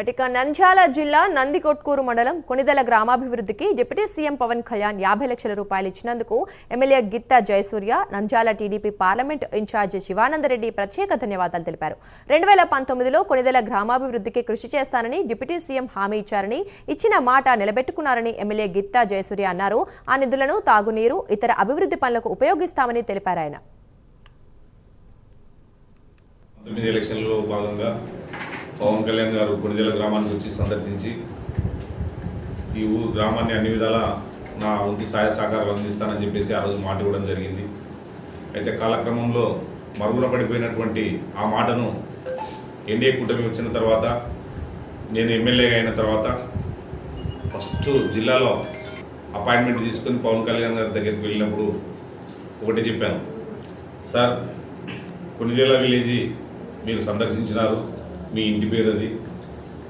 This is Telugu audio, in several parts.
ఇక నంద్యాల జిల్లా నందికొట్కూరు మండలం కొనిదల గ్రామాభివృద్ధికి డిప్యూటీ సీఎం పవన్ కళ్యాణ్ యాభై లక్షల రూపాయలు ఇచ్చినందుకు MLA Githa Jayasurya Nandyal TDP parliament incharge Sivananda Reddy ప్రత్యేక ధన్యవాదాలు తెలిపారు. రెండు వేల పంతొమ్మిదిలో కొనిదల గ్రామాభివృద్ధికి కృషి చేస్తానని డిప్యూటీ సీఎం హామీ ఇచ్చారని ఇచ్చిన మాట నిలబెట్టుకున్నారని ఎమ్మెల్యే గిత్తా జయసూర్య అన్నారు. ఆ నిధులను తాగునీరు ఇతర అభివృద్ధి పనులకు ఉపయోగిస్తామని తెలిపారు ఆయన. తొమ్మిది ఎలక్షన్లో భాగంగా పవన్ కళ్యాణ్ గారు కొనిదెల గ్రామానికి వచ్చి సందర్శించి ఈ ఊరు గ్రామాన్ని అన్ని విధాలా నా వంతు సహాయ సహకారాలు అందిస్తానని చెప్పేసి ఆ రోజు మాట ఇవ్వడం జరిగింది. అయితే కాలక్రమంలో మరుగున పడిపోయినటువంటి ఆ మాటను ఎన్డీఏ కూటమి వచ్చిన తర్వాత నేను ఎమ్మెల్యేగా అయిన తర్వాత ఫస్ట్ జిల్లాలో అపాయింట్మెంట్ తీసుకొని పవన్ కళ్యాణ్ గారి దగ్గరికి వెళ్ళినప్పుడు ఒకటి చెప్పాను. సార్ కొన్నిదేళ్ళ విలేజీ మీరు సందర్శించినారు. మీ ఇంటి పేరు అది.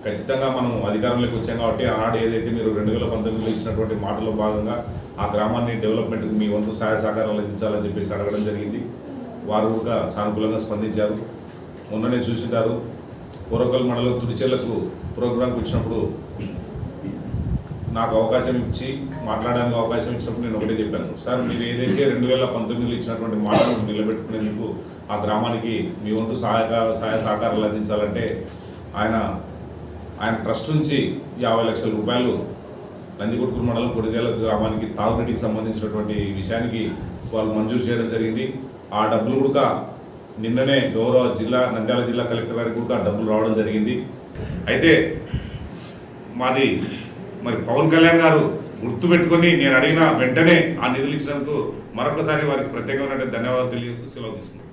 ఖచ్చితంగా మనం అధికారంలోకి వచ్చాం కాబట్టి ఆనాడు ఏదైతే మీరు రెండు వేల పంతొమ్మిదిలో ఇచ్చినటువంటి మాటలో భాగంగా ఆ గ్రామాన్ని డెవలప్మెంట్కి మీ వంతు సహాయ సహకారాలు అందించాలని చెప్పేసి అడగడం జరిగింది. వారు కూడా సానుకూలంగా స్పందించారు. మొన్ననే చూసింటారు. పూర్వకల్ మండలం తుడిచెర్లకు ప్రోగ్రాంకి వచ్చినప్పుడు నాకు అవకాశం ఇచ్చి మాట్లాడడానికి అవకాశం ఇచ్చినప్పుడు నేను ఒకటే చెప్పాను. సార్ మీరు ఏదైతే రెండు వేల పంతొమ్మిదిలో ఇచ్చినటువంటి మాటను నిలబెట్టుకునేందుకు ఆ గ్రామానికి మీ వంతు సహాయక సహాయ సహకారాలు అందించాలంటే ఆయన ఆయన ట్రస్ట్ నుంచి యాభై లక్షల రూపాయలు నందికొట్కూరు మండలం కొడిదేల గ్రామానికి తాగునీటికి సంబంధించినటువంటి విషయానికి వాళ్ళు మంజూరు చేయడం జరిగింది. ఆ డబ్బులు కూడా నిన్ననే గౌరవ జిల్లా నంద్యాల జిల్లా కలెక్టర్ గారికి కూడా ఆ డబ్బులు రావడం జరిగింది. అయితే మాది మరి పవన్ కళ్యాణ్ గారు గుర్తుపెట్టుకొని నేను అడిగిన వెంటనే ఆ నిధులు ఇచ్చినందుకు మరొకసారి వారికి ప్రత్యేకమైన ధన్యవాదాలు తెలియజేస్తూ సెలవు తీసుకుంటాను